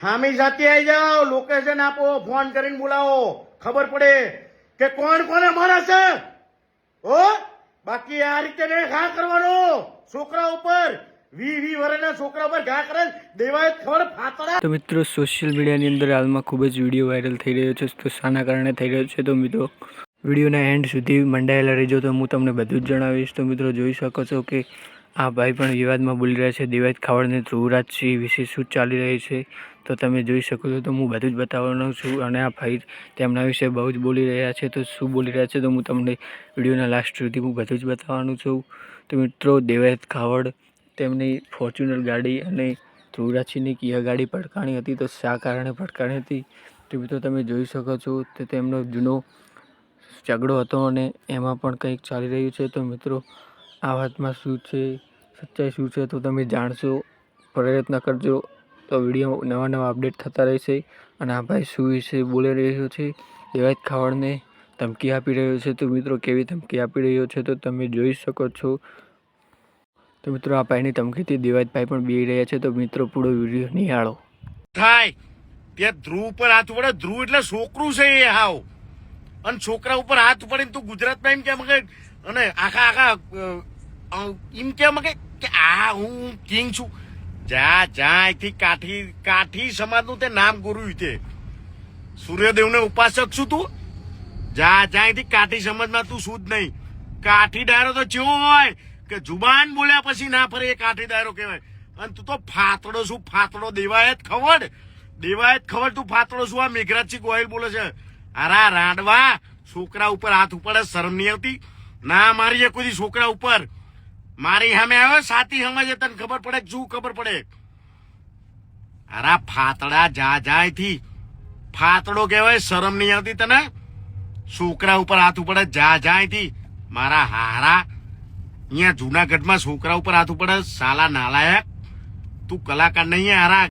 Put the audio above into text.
હામી સાથે આવી જાઓ લોકેશન આપો ફોન કરીને બોલાવો. ખબર પડે કે કોણ કોને મારે છે? ઓ બાકી આ રીતે ઘા કરવાનો. છોકરા ઉપર, વી વી વરના છોકરા ઉપર ઘા કરે દેવાય ખબર ફાતડા. તો મિત્રો સોશિયલ મીડિયાની અંદર હાલમાં ખૂબ જ વીડિયો વાયરલ થઈ રહ્યો છે, તો શાના કારણે થઈ રહ્યો છે. તો મિત્રો વિડીયોના એન્ડ સુધી મંડાયેલા રહેજો. તો હું તમને બધું જ જણાવીશ. તો મિત્રો, જોઈ શકો છો કે આ ભાઈ પણ વિવાદમાં બોલી રહ્યા છે. દિવાજ ખાવડને ધ્રુવરાજસિંહ વિશે શું ચાલી રહી છે તો તમે જોઈ શકો છો. તો હું બધું જ બતાવવાનો છું અને આ ભાઈ તેમના વિશે બહુ જ બોલી રહ્યા છે. તો શું બોલી રહ્યા છે તો હું તમને વિડીયોના લાસ્ટ સુધી હું બધું જ બતાવવાનું છું. તો મિત્રો દેવાયત ખાવડ તેમની ફોર્ચ્યુનર ગાડી અને ધ્રુવરાજસિંહની કિયા ગાડી પડકાણી હતી તો શા કારણે પડકાણી હતી? તો મિત્રો, તમે જોઈ શકો છો તે તેમનો જૂનો ઝઘડો હતો અને એમાં પણ કંઈક ચાલી રહ્યું છે. તો મિત્રો, આ વાતમાં શું છે? સચ્ચાઈ શું છે તો તમે જાણશો. પ્રયત્ન કરજો. તો વીડિયો નવા નવા અપડેટ થતા રહેશે. અને આ ભાઈ શું વિશે બોલી રહ્યો છે દેવાયત ખાવડને ધમકી આપી રહ્યો છે. તો મિત્રો, કેવી ધમકી આપી રહ્યો છે તો તમે જોઈ શકો છો. તો મિત્રો, આ ભાઈની ધમકીથી દેવાયતભાઈ પણ બી રહ્યા છે. તો મિત્રો, પૂરો વીડિયો નિહાળો. થાય. ત્યાં ધ્રુવ પર હાથ પડે ધ્રુવ એટલે છોકરું છે એ હાવ. અને છોકરા ઉપર હાથ પડે ને તું ગુજરાતમાં એમ કેમ કે અને આખા આખા એમ કેવા કે કે આ હું કિંગ છું જા જા અહીંથી કાઠી કાઠી સમાજનું તે નામ ગુરુ તે સૂર્યદેવને ઉપાસક છું તું જા જા અહીંથી કાઠી સમાજમાં તું શું જ નહીં કાઠી ડાયરો તો ચેવો હોય કે જુબાન બોલ્યા પછી ના ફરે એ કાઠી ડાયરો કહેવાય અને તું તો ફાતડો શું ફાતડો દેવાય જ ખબર જ ખબર તું ફાતડો શું આ મેઘરાજસિંહ ગોયલ બોલે છે અરા રાડવા છોકરા ઉપર હાથ ઉપાડે શરમ નહીં આવતી ના મારી કોઈ છોકરા ઉપર મારી સામે આવ્યો, સાતી સમજે તને ખબર પડે જુ ખબર પડે. અરે ફાતડા જા જાયથી ફાતડો કહેવાય, શરમ નહીં આવતી તને? છોકરા ઉપર હાથ ઉપડે જા જાયથી મારા હારા અહીંયા જુનાગઢમાં છોકરા ઉપર હાથ ઉપડે, સાલા નાલાયક. તું કલાકાર નહીં હારા.